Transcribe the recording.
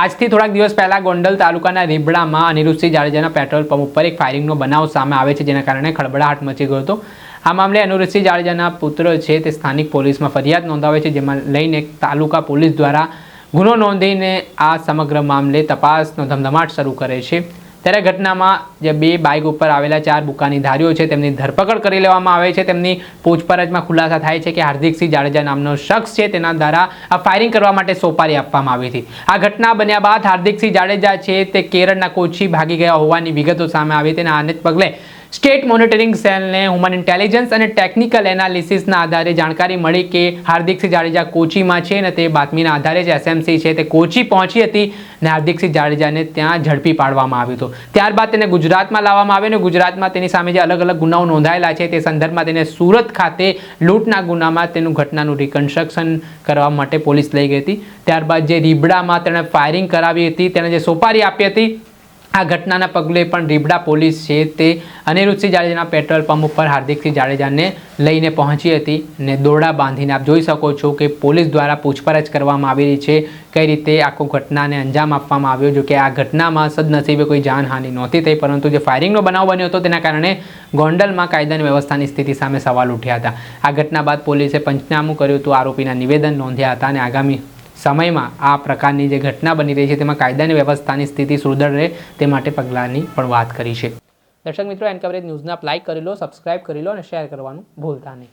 આજથી થોડાક દિવસ પહેલા ગોંડલ તાલુકાના રીબડામાં અનિરુદ્ધસિંહ જાડેજાના પેટ્રોલ પંપ ઉપર એક ફાયરિંગનો બનાવ સામે આવે છે, જેના કારણે ખળબળાટ મચી ગયો હતો. આ મામલે અનિરુદ્ધસિંહ જાડેજાના પુત્ર છે, તે સ્થાનિક પોલીસમાં ફરિયાદ નોંધાવે છે, જેમાં લઈને તાલુકા પોલીસ દ્વારા ગુનો નોંધીને આ સમગ્ર મામલે તપાસનો ધમધમાટ શરૂ કરે છે. ત્યારે ઘટનામાં જે બે બાઇક ઉપર આવેલા ચાર બુકાની ધારીઓ છે, તેમની ધરપકડ કરી લેવામાં આવે છે. તેમની પૂછપરછમાં ખુલાસા થાય છે કે હાર્દિકસિંહ જાડેજા નામનો શખ્સ છે, તેના દ્વારા આ ફાયરિંગ કરવા માટે સોપારી આપવામાં આવી હતી. આ ઘટના બન્યા બાદ હાર્દિકસિંહ જાડેજા છે, તે કેરળના કોચી ભાગી ગયા હોવાની વિગતો સામે આવી હતી અને આને પગલે સ્ટેટ મોનિટરિંગ સેલને હ્યુમન ઇન્ટેલિજન્સ અને ટેકનિકલ એનાલિસિસના આધારે જાણકારી મળી કે હાર્દિકસિંહ જાડેજા કોચીમાં છે અને તે બાતમીના આધારે જ એસએમસી છે. તે કોચી પહોંચી હતી અને હાર્દિકસિંહ જાડેજાને ત્યાં ઝડપી પાડવામાં આવ્યો હતો. ત્યારબાદ તેને ગુજરાતમાં લાવવામાં આવ્યો અને ગુજરાતમાં તેની સામે જે અલગ અલગ ગુનાઓ નોંધાયેલા છે તે સંદર્ભમાં તેને સુરત ખાતે લૂંટના ગુનામાં તેનું ઘટનાનું રિકન્સ્ટ્રક્શન કરવા માટે પોલીસ લઈ ગઈ હતી. ત્યારબાદ જે રીબડામાં તેણે ફાયરિંગ કરાવી હતી તેણે જે સોપારી આપી હતી આ ઘટનાના પગલે પણ રીબડા પોલીસ છે તે અનિરુદ્ધસિંહ જાડેજાના પેટ્રોલ પંપ ઉપર હાર્દિકસિંહ જાડેજાને લઈને પહોંચી હતી ને દોરડા બાંધીને આપ જોઈ શકો છો કે પોલીસ દ્વારા પૂછપરછ કરવામાં આવી રહી છે કઈ રીતે આખો ઘટનાને અંજામ આપવામાં આવ્યો જો કે આ ઘટનામાં સદનસીબે કોઈ જાનહાનિ નહોતી થઈ, પરંતુ જે ફાયરિંગનો બનાવ બન્યો હતો તેના કારણે ગોંડલમાં કાયદાની વ્યવસ્થાની સ્થિતિ સામે સવાલ ઉઠ્યા હતા. આ ઘટના બાદ પોલીસે પંચનામું કર્યું હતું, આરોપીના નિવેદન નોંધ્યા હતા અને આગામી સમયમાં આ પ્રકારની જે ઘટના બની રહી છે, તેમાં કાયદાની વ્યવસ્થાની સ્થિતિ સુદૃઢ રહે, તે માટે પગલાંની પણ વાત કરી છે. દર્શક મિત્રો, એન કવરેજ ન્યૂઝને લાઇક કરી લો સબસ્ક્રાઇબ કરી લો અને શેર કરવાનું ભૂલતા નહીં.